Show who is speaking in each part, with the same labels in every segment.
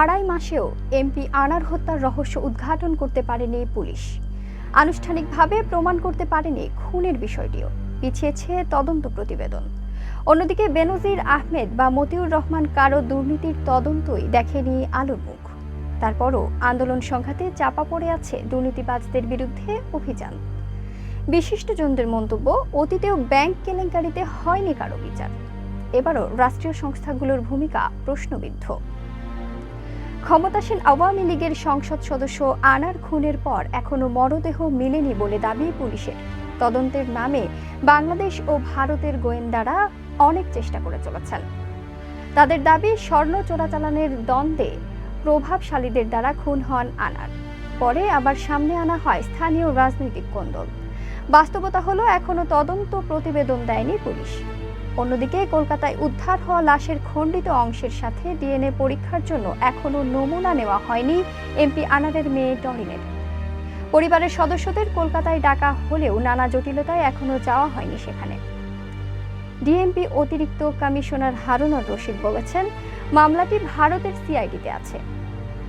Speaker 1: আড়াই মাসেও এমপি আনার হত্যার রহস্য উদ্ঘাটন করতে পারেনি পুলিশ। আনুষ্ঠানিকভাবে প্রমাণ করতে পারেনি খুনের বিষয়টিও। পিছিয়েছে তদন্ত প্রতিবেদন। অন্যদিকে বেনজির আহমেদ বা মতিউর রহমান কারও দুর্নীতির তদন্তই দেখেনি আলোর মুখ। তারপরও আন্দোলন সংঘাতে চাপা পড়ে আছে দুর্নীতিবাজদের বিরুদ্ধে অভিযান। বিশিষ্টজনদের মন্তব্য, অতীতেও ব্যাংক কেলেঙ্কারিতে হয়নি কারও বিচার। এবারও রাষ্ট্রীয় সংস্থাগুলোর ভূমিকা প্রশ্নবিদ্ধ। ক্ষমতাসীন আওয়ামী লীগের সংসদ সদস্য আনার খুনের পর এখনও মরদেহ মেলেনি বলে দাবি পুলিশের। তদন্তের নামে বাংলাদেশ ও ভারতের গোয়েন্দারা অনেক চেষ্টা করে চলেছেন। তাদের দাবি, স্বর্ণ চোরাচালানের দ্বন্দ্বে প্রভাবশালীদের দ্বারা খুন হন আনার। পরে আবার সামনে আনা হয় স্থানীয় রাজনৈতিক কোন্দল। বাস্তবতা হলো, এখনও তদন্ত প্রতিবেদন দেয়নি পুলিশ। অন্যদিকে কলকাতায় উদ্ধার হওয়া লাশের খণ্ডিত অংশের সাথে ডিএনএ পরীক্ষার জন্য এখনও নমুনা নেওয়া হয়নি এমপি আনারের মেয়ে ডরিনের পরিবারের সদস্যদের কলকাতায় ডাকা হলেও নানা জটিলতায় এখনও যাওয়া হয়নি সেখানে। ডিএমপি অতিরিক্ত কমিশনার হারুনুর রশিদ বলেছেন, মামলাটি ভারতের সিআইডিতে আছে।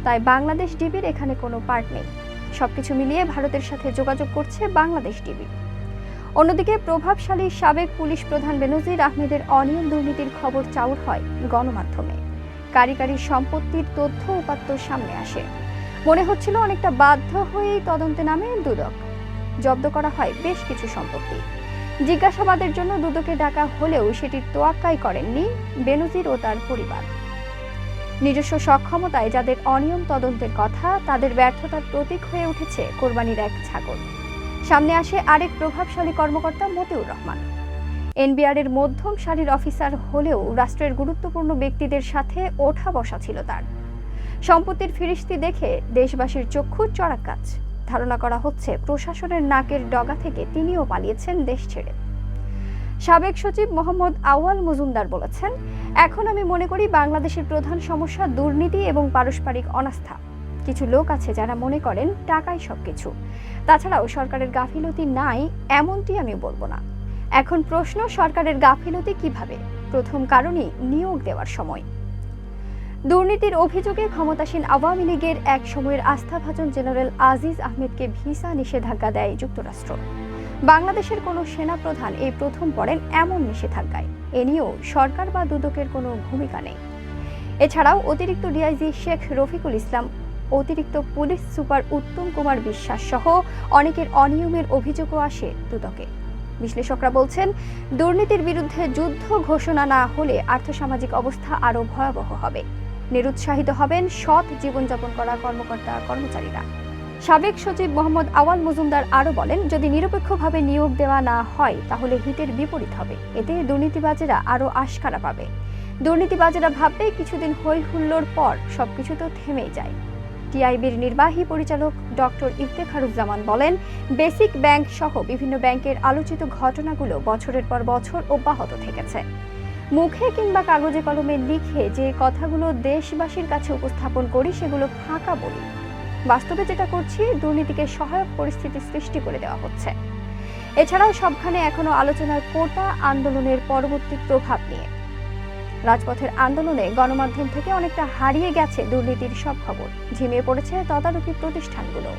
Speaker 1: তাই বাংলাদেশ ডিবির এখানে কোনো পার্ট নেই। সবকিছু মিলিয়ে ভারতের সাথে যোগাযোগ করছে বাংলাদেশ ডিবি। অন্যদিকে প্রভাবশালী সাবেক পুলিশ প্রধান বেনজির আহমেদের অনিয়ম দুর্নীতির খবর চাউর হয় গণমাধ্যমে। কারি কারি সম্পত্তির তথ্য উপাত্ত সামনে আসে। মনে হচ্ছিল অনেকটা বাধ্য হয়েই তদন্তে নামে দুদক। জব্দ করা হয় বেশ কিছু সম্পত্তি। জিজ্ঞাসাবাদের জন্য দুদকে ডাকা হলেও সেটির তোয়াক্কাই করেননি বেনজির ও তার পরিবার। নিজস্ব সক্ষমতায় যাদের অনিয়ম তদন্তের কথা, তাদের ব্যর্থতার প্রতীক হয়ে উঠেছে কোরবানির এক ছাগল। সামনে আসে আরেক প্রভাবশালী কর্মকর্তা মতিউর রহমান। এনবিআর এর মধ্যম সারির অফিসার হলেও রাষ্ট্রের গুরুত্বপূর্ণ ব্যক্তিদের সাথে ওঠা বসা ছিল তার। সম্পত্তির ফিরিস্তি দেখে দেশবাসীর চক্ষু চড়াক কাজ। ধারণা করা হচ্ছে, প্রশাসনের নাকের ডগা থেকে তিনিও পালিয়েছেন দেশ ছেড়ে। সাবেক সচিব মোহাম্মদ আওয়াল মজুমদার বলেছেন, এখন আমি মনে করি বাংলাদেশের প্রধান সমস্যা দুর্নীতি এবং পারস্পরিক অনাস্থা। কিছু লোক আছে যারা মনে করেন টাকাই সবকিছু। তাছাড়াও সরকারের গাফিলতি নাই, এমনটি আমি বলব না। এখন প্রশ্ন, সরকারের গাফিলতি কীভাবে? প্রথম কারণই নিয়োগ দেওয়ার সময়। দুর্নীতির অভিযোগে ক্ষমতাসীন আওয়ামী লীগের এক সময়ের আস্থাভাজন জেনারেল আজিজ আহমেদকে ভিসা নিষেধাজ্ঞা দেয় যুক্তরাষ্ট্র। বাংলাদেশের কোনো সেনাপ্রধান এই প্রথম পড়েন এমন নিষেধাজ্ঞায়। এ নিয়েও সরকার বা দুদকের কোনো ভূমিকা নেই। এছাড়াও অতিরিক্ত ডিআইজি শেখ রফিকুল ইসলাম অতিরিক্ত পুলিশ সুপার উত্তম কুমার বিশ্বাস সহ অনেকের অনিয়মের অভিযোগও আসে দুদকে। বিশ্লেষকরা বলছেন, দুর্নীতির বিরুদ্ধে যুদ্ধ ঘোষণা না হলে আর্থসামাজিক অবস্থা আরও ভয়াবহ হবে। নিরুৎসাহিত হবেন সৎ জীবনযাপন করা কর্মকর্তা কর্মচারীরা। সাবেক সচিব মোহাম্মদ আওয়াল মজুমদার আরও বলেন, যদি নিরপেক্ষভাবে নিয়োগ দেওয়া না হয়, তাহলে হিতের বিপরীত হবে। এতে দুর্নীতিবাজেরা আরও আশকারা পাবে। দুর্নীতিবাজেরা ভাববে, কিছুদিন হই হুল্লোর পর সবকিছু তো থেমেই যায়। টিআইবির নির্বাহী পরিচালক ডক্টর ইফতেখারুজ্জামান বলেন, বেসিক ব্যাংক সহ বিভিন্ন ব্যাংকের আলোচিত ঘটনাগুলো বছরের পর বছর অব্যাহত থেকেছে। মুখে কিংবা কাগজে কলমে লিখে যে কথাগুলো দেশবাসীর কাছে উপস্থাপন করি, সেগুলো ফাঁকা বলি। বাস্তবে যেটা করছি, দুর্নীতিকে সহায়ক পরিস্থিতি সৃষ্টি করে দেওয়া হচ্ছে। এছাড়াও সবখানে এখনও আলোচনার কোটা আন্দোলনের পরবর্তী প্রভাব নিয়ে। রাজপথের আন্দোলনে গণমাধ্যম থেকে অনেকটা হারিয়ে গেছে দুর্নীতির সব খবর। ঝিমিয়ে পড়েছে তদারকি প্রতিষ্ঠানগুলো।